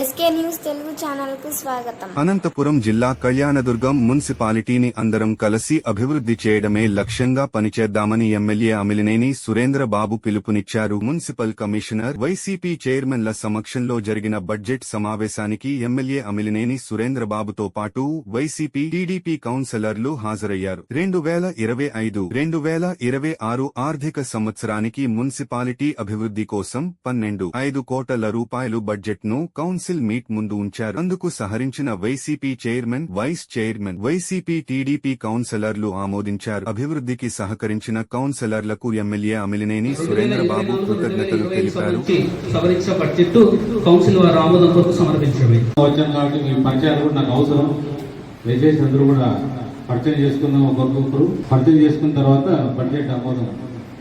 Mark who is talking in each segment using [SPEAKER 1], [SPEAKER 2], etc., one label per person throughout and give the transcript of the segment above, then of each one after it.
[SPEAKER 1] SK news Telugu ఛానల్కు స్వాగతం.
[SPEAKER 2] అనంతపురం జిల్లా కళ్యాణదుర్గం మున్సిపాలిటీని అందరం కలిసి అభివృద్ధి చేయడమే లక్ష్యంగా పనిచేద్దామని ఎమ్మెల్యే అమిలినేని సురేంద్ర బాబు పిలుపునిచ్చారు. మున్సిపల్ కమిషనర్ వైసీపీ చైర్మన్ల సమక్షంలో జరిగిన బడ్జెట్ సమావేశానికి ఎమ్మెల్యే అమిలినేని సురేంద్ర బాబుతో పాటు వైసీపీ టీడీపీ కౌన్సిలర్లు హాజరయ్యారు. రెండు వేల ఇరవై ఐదు రెండు వేల ఇరవై ఆరు ఆర్థిక సంవత్సరానికి మున్సిపాలిటీ అభివృద్ధి కోసం పన్నెండు ఐదు కోట్ల రూపాయలు బడ్జెట్ను కౌన్సిల్ మీట్ ముందు ఉంచారు. అందుకు సహరించిన YCP chairman vice chairman YCP TDP కౌన్సిలర్లు ఆమోదించారు. అభివృద్ధికి సహకరించిన కౌన్సిలర్లకు ఎమ్మెల్యే అమిలినేని సురేంద్ర బాబు కృతజ్ఞతలు తెలిపారు.
[SPEAKER 3] కౌన్సిల్ వారి ఆమోదం కొరకు సమర్పించడమే.
[SPEAKER 4] వచ్చాను కాబట్టి మీ పరిచయాలు కూడా నాకు అవసరం. దయచేసి అందరూ కూడా పరిచయం చేసుకుందాం ఒకరికొకరు పరిచయం చేసుకున్న తర్వాత బడ్జెట్ ఆమోదం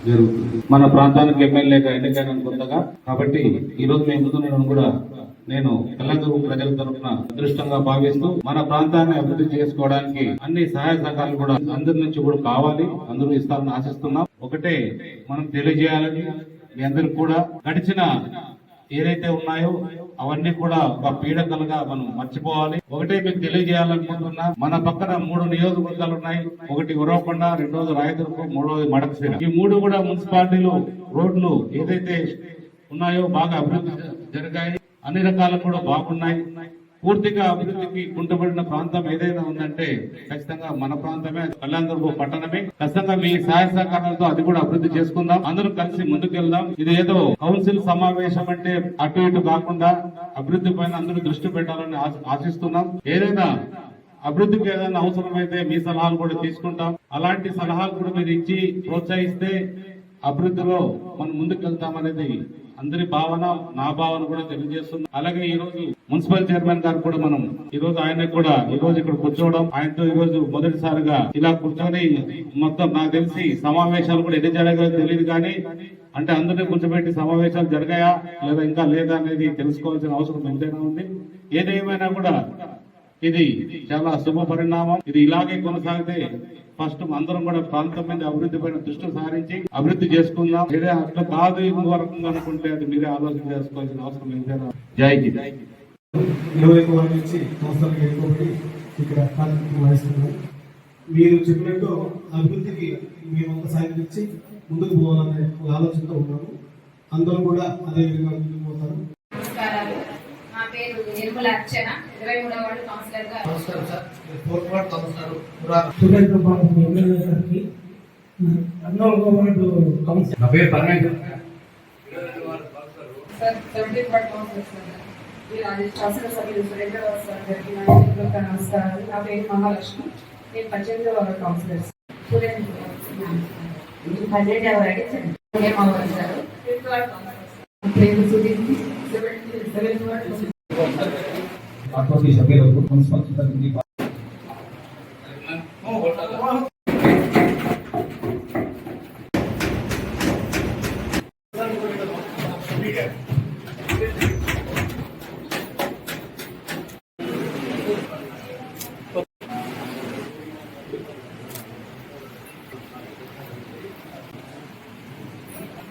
[SPEAKER 4] జరుగుతుంది. మన ప్రాంతానికి ఎమ్మెల్యేగా ఎన్నికైన కొత్తగా కాబట్టి ఈ రోజు మేము ముందున్న కూడా నేను తెలంగాణ ప్రజల తరఫున అదృష్టంగా భావిస్తూ మన ప్రాంతాన్ని అభివృద్ధి చేసుకోవడానికి అన్ని సహాయ సహకారాలు కూడా అందరి నుంచి కూడా కావాలి. అందరూ ఇస్తారని ఆశిస్తున్నాం. ఒకటే మనం తెలియజేయాలని మీ అందరికి కూడా గడిచిన ఏదైతే ఉన్నాయో అవన్నీ కూడా ఒక పీడకలుగా మనం మర్చిపోవాలి. ఒకటే మీకు తెలియజేయాలనుకుంటున్నా మన పక్కన మూడు నియోజకవర్గాలు ఉన్నాయి. ఒకటి ఉరవకొండ రెండోది రాయదుర్గం మూడోది మడకశిర. ఈ మూడు కూడా మున్సిపాలిటీలు రోడ్లు ఏదైతే ఉన్నాయో బాగా అభివృద్ధి జరిగాయి. అన్ని రకాలు కూడా బాగున్నాయి. పూర్తిగా అభివృద్ధికి కుంటబడిన ప్రాంతం ఏదైనా ఉందంటే ఖచ్చితంగా మన ప్రాంతమే కళ్యాణదుర్గం పట్టణమే. ఖచ్చితంగా మీ సహాయ సహకారాలతో అది కూడా అభివృద్ధి చేసుకుందాం. అందరం కలిసి ముందుకెళ్దాం. ఇది ఏదో కౌన్సిల్ సమావేశం అంటే అటు ఇటు కాకుండా అభివృద్ధి పైన అందరూ దృష్టి పెట్టాలని ఆశ- ఆశిస్తున్నాం. ఏదైనా అభివృద్ధికి ఏదైనా అవసరమైతే మీ సలహాలు కూడా తీసుకుంటాం. అలాంటి సలహాలు కూడా మీరు ఇచ్చి ప్రోత్సహిస్తే అభివృద్ధిలో మనం ముందుకు వెళ్తామనేది అందరి భావన నా భావన కూడా తెలియజేస్తుంది. అలాగే ఈ రోజు మున్సిపల్ చైర్మన్ గారు కూడా మనం ఈ రోజు ఆయన కూడా ఈ రోజు ఇక్కడ కూర్చోవడం ఆయనతో ఈ రోజు మొదటిసారిగా ఇలా కూర్చొని మొత్తం నాకు తెలిసి సమావేశాలు కూడా ఎన్ని జరగాలో తెలియదు కానీ అంటే అందరినీ కూర్చోబెట్టి సమావేశాలు జరిగాయా లేదా ఇంకా లేదా అనేది తెలుసుకోవాల్సిన అవసరం ఎంతైనా ఉంది. ఏదేమైనా కూడా ఇది చాలా శుభ పరిణామం. ఇది ఇలాగే కొనసాగితే ఫస్ట్ అందరం కూడా ప్రాంతం మీద అభివృద్ధి పైన దృష్టి సారించి అభివృద్ధి చేసుకుందాం. ఇదే అట్లా కాదు ఇంకో అనుకుంటే అది మీరే ఆలోచన చేసుకోవాల్సిన అవసరం ఏదైనా జై జీ
[SPEAKER 5] ఇరవై వారి నుంచి సంవత్సరాలకు ఎన్నుకోబడి ఇక్కడ ప్రాతినిధ్యం వహిస్తున్నాం మీరు చెప్పినట్టు అభివృద్ధికి మేము ఒక సాయం ఇచ్చి ముందుకు పోవాలనే ఒక ఆలోచనతో ఉన్నాము. అందరూ కూడా అదే విధంగా ముందుకు పోతారు.
[SPEAKER 6] నిర్మల అర్చన ఇరవై మూడవ వార్డు కౌన్సిలర్గా
[SPEAKER 7] నమస్కారం sir fourth ward councillor.
[SPEAKER 8] Surendra Babu పద్నాలుగో వార్డు కౌన్సిలర్.
[SPEAKER 4] నా పేరు పన్నెండు
[SPEAKER 6] sir seventeen ward councillor sir. ఈ రాజేష్ శాసన సభ్యులు సురేంద్ర బాబు సార్ గారికి నా వ్యక్తిగత నమస్కారాలు. నా పేరు మహాలక్ష్మి. నేను పద్దెనిమిదవ వార్డు కౌన్సిలర్ వార్డు సార్. పేరు సుదీప్ సెవెంటీ వార్డు
[SPEAKER 5] పార్టీ సభ్యులకు మున్సిపల్ సిబ్బందికి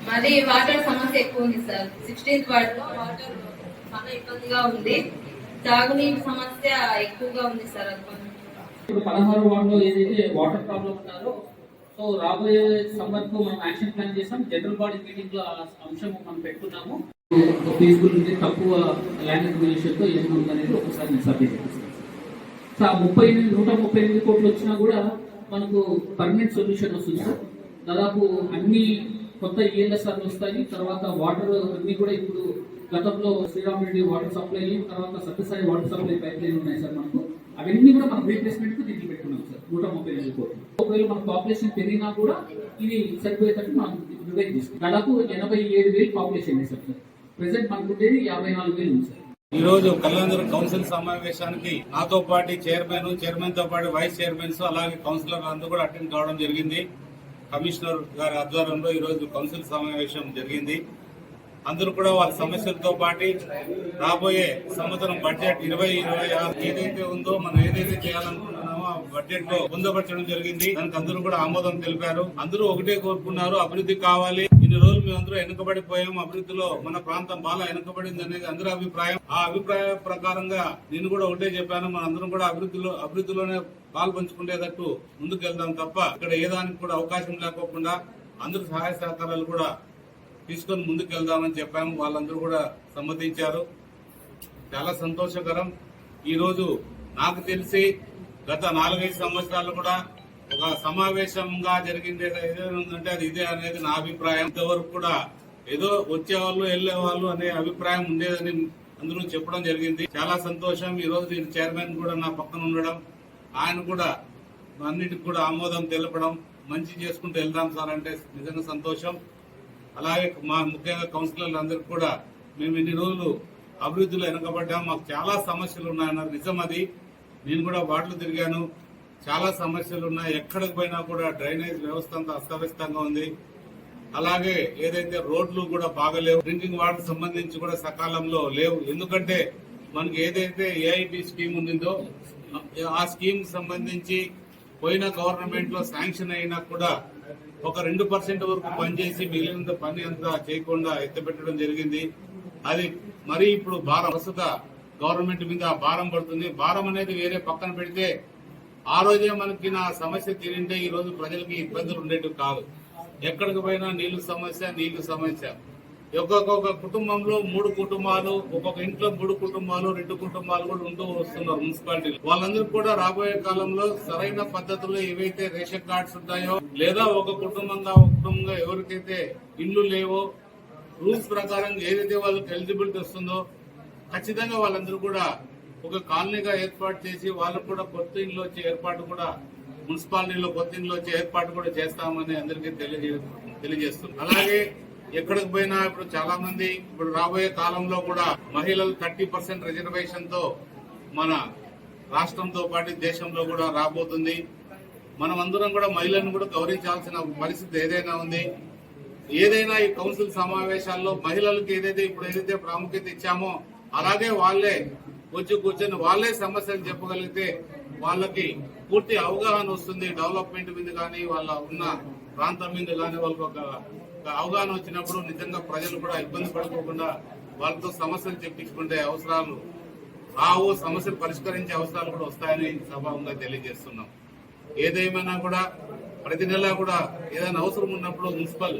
[SPEAKER 6] మాది వాటర్ సమస్య ఎక్కువ ఉంది సార్. సిక్స్టీన్త్ వార్డ్లో వాటర్ చాలా ఇబ్బందిగా ఉంది. తాగునీటి సమస్య ఎక్కువగా ఉంది సార్
[SPEAKER 3] ఇప్పుడు పదహారు వార్డులో ఏదైతే వాటర్ ప్రాబ్లం ఉన్నారో సో రాబోయే సమ్మర్కు మనం యాక్షన్ ప్లాన్ చేసాం జనరల్ బాడీ మీటింగ్లో అంశం మనం పెట్టుకున్నాము పీస్ఫుల్ ఉంది తక్కువ ల్యాండ్ అక్విజిషన్తో ఏమి ఉందనేది ఒకసారి నేను సబ్మిట్ చేస్తాను సో ఆ ముప్పై ఎనిమిది నూట ముప్పై ఎనిమిది కోట్లు వచ్చినా కూడా మనకు పర్మనెంట్ సొల్యూషన్ వస్తుంది సార్. దాదాపు అన్ని కొత్త ఈఎల్ఎస్ఆర్లు వస్తాయి. తర్వాత వాటర్ అన్ని కూడా ఇప్పుడు గతంలో శ్రీరామ్ రెడ్డి వాటర్ సప్లై తర్వాత Sathya Sai water supply pipe line ఉన్నాయి సార్ మనకు. అవన్నీ కూడా మనం రీప్లేస్మెంట్కు దీనికి పెట్టుకున్నాం సార్ నూట ముప్పై ఎనిమిది కోట్లు. ఒకవేళ మన పాపులేషన్ పెరిగినా కూడా ఇది సరిపోయేటట్టు మనం డివైడ్ చేసుకుంటాం. దాదాపు ఎనభై ఏడు వేలు పాపులేషన్ ఉంది సార్. ప్రెసెంట్ మనకుండేది యాభై నాలుగు వేలు ఉంది సార్.
[SPEAKER 4] ఈ రోజు కళ్యాణ కౌన్సిల్ సమావేశానికి నాతో పాటు చైర్మన్ చైర్మన్తో పాటు వైస్ చైర్మన్స్ అలాగే కౌన్సిలర్ అందరూ కూడా అటెండ్ కావడం జరిగింది. కమిషనర్ గారి ఆధ్వర్యంలో ఈ రోజు కౌన్సిల్ సమావేశం జరిగింది. అందరూ కూడా వాళ్ళ సమస్యలతో పాటు రాబోయే సంవత్సరం బడ్జెట్ ఇరవై ఇరవై ఆరు ఏదైతే ఉందో మనం ఏదైతే చేయాలనుకుంటున్నామో ఆ బడ్జెట్లో పొందపరచడం జరిగింది. దానికి అందరూ కూడా ఆమోదం తెలిపారు. అందరూ ఒకటే కోరుకున్నారు అభివృద్ధి కావాలి. ఇన్ని రోజులు మేమందరూ వెనుకబడిపోయాం. అభివృద్ధిలో మన ప్రాంతం బాగా వెనుకబడింది అనేది అందరి అభిప్రాయం. ఆ అభిప్రాయ ప్రకారంగా నేను కూడా ఒకటే చెప్పాను. మన అందరం కూడా అభివృద్ధిలో అభివృద్ధిలోనే పాలు పంచుకునేటట్టు ముందుకు వెళ్దాం తప్ప ఇక్కడ ఏ దానికి కూడా అవకాశం లేకోకుండా అందరూ సహాయ సహకారాలు కూడా తీసుకొని ముందుకు వెళ్దామని చెప్పాము. వాళ్ళందరూ కూడా సమ్మతించారు. చాలా సంతోషకరం. ఈరోజు నాకు తెలిసి గత నాలుగైదు సంవత్సరాలు కూడా ఒక సమావేశంగా జరిగింది. ఏదైనా ఉందంటే అది ఇదే అనేది నా అభిప్రాయం. ఇంతవరకు కూడా ఏదో వచ్చేవాళ్ళు వెళ్ళేవాళ్ళు అనే అభిప్రాయం ఉండేదని అందరూ చెప్పడం జరిగింది. చాలా సంతోషం. ఈ రోజు నేను చైర్మన్ కూడా నా పక్కన ఉండడం ఆయన కూడా అన్నిటికి కూడా ఆమోదం తెలపడం మంచి చేసుకుంటూ వెళ్దాం సార్ అంటే నిజంగా సంతోషం. అలాగే మా ముఖ్యంగా కౌన్సిలర్లు అందరికి కూడా మేము ఇన్ని రోజులు అభివృద్ధిలో వెనకబడ్డాం మాకు చాలా సమస్యలు ఉన్నాయన్నారు నిజం అది. నేను కూడా వార్డులు తిరిగాను. చాలా సమస్యలు ఉన్నాయి ఎక్కడికి పోయినా కూడా డ్రైనేజ్ వ్యవస్థ అంతా అస్తవ్యస్తంగా ఉంది. అలాగే ఏదైతే రోడ్లు కూడా బాగలేవు డ్రింకింగ్ వాటర్ సంబంధించి కూడా సకాలంలో లేవు. ఎందుకంటే మనకి ఏదైతే ఏఐటి స్కీమ్ ఉండిందో ఆ స్కీమ్ సంబంధించి పోయిన గవర్నమెంట్లో శాంక్షన్ అయినా కూడా ఒక రెండు పర్సెంట్ వరకు పనిచేసి మిగిలిన పని అంతా చేయకుండా ఎత్తపెట్టడం జరిగింది. అది మరి ఇప్పుడు భారం ప్రస్తుత గవర్నమెంట్ మీద భారం పడుతుంది. భారం అనేది వేరే పక్కన పెడితే ఆ రోజే మనకి నా సమస్య తీరింటే ఈ రోజు ప్రజలకి ఇబ్బందులు ఉండేటివి కాదు. ఎక్కడికి పోయినా నీళ్ళు సమస్య నీళ్ళు సమస్య. ఒక్కొక్క కుటుంబంలో మూడు కుటుంబాలు ఒక్కొక్క ఇంట్లో మూడు కుటుంబాలు రెండు కుటుంబాలు కూడా ఉంటూ వస్తున్నారు మున్సిపాలిటీలు. వాళ్ళందరూ కూడా రాబోయే కాలంలో సరైన పద్ధతిలో ఏవైతే రేషన్ కార్డ్స్ ఉంటాయో లేదా ఒక కుటుంబంగా ఒక కుటుంబంగా ఎవరికైతే ఇల్లు లేవో రూల్స్ ప్రకారం ఏదైతే వాళ్ళకి ఎలిజిబిలిటీ వస్తుందో ఖచ్చితంగా వాళ్ళందరూ కూడా ఒక కాలనీగా ఏర్పాటు చేసి వాళ్ళకు కూడా కొత్త ఇండ్లు వచ్చే ఏర్పాటు కూడా మున్సిపాలిటీలో కొత్త ఇండ్లు వచ్చే ఏర్పాటు కూడా చేస్తామని అందరికీ తెలియజే తెలియజేస్తుంది అలాగే ఎక్కడికి పోయినా ఇప్పుడు చాలా మంది ఇప్పుడు రాబోయే కాలంలో కూడా మహిళలు థర్టీ పర్సెంట్ రిజర్వేషన్తో మన రాష్ట్రంతో పాటు దేశంలో కూడా రాబోతుంది. మనం అందరం కూడా మహిళలను కూడా గౌరవించాల్సిన పరిస్థితి ఏదైనా ఉంది. ఏదైనా ఈ కౌన్సిల్ సమావేశాల్లో మహిళలకు ఏదైతే ఇప్పుడు ఏదైతే ప్రాముఖ్యత ఇచ్చామో అలాగే వాళ్ళే వచ్చి కూర్చొని వాళ్ళే సమస్యలు చెప్పగలిగితే వాళ్ళకి పూర్తి అవగాహన వస్తుంది. డెవలప్మెంట్ మీద కానీ వాళ్ళ ఉన్న ప్రాంతం మీద కానీ వాళ్ళకి ఒక అవగాహన వచ్చినప్పుడు నిజంగా ప్రజలు కూడా ఇబ్బంది పడుకోకుండా వాళ్ళతో సమస్యలు చెప్పించుకుంటే అవసరాలు రావు సమస్యలు పరిష్కరించే అవసరాలు కూడా వస్తాయని సభాముగా తెలియజేస్తున్నాం. ఏదేమైనా కూడా ప్రతి నెలా కూడా ఏదైనా అవసరం ఉన్నప్పుడు మున్సిపల్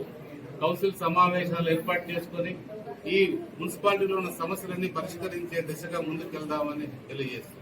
[SPEAKER 4] కౌన్సిల్ సమావేశాలు ఏర్పాటు చేసుకొని ఈ మున్సిపాలిటీలో ఉన్న సమస్యలన్నీ పరిష్కరించే దిశగా ముందుకెళ్దామని తెలియజేస్తున్నాం.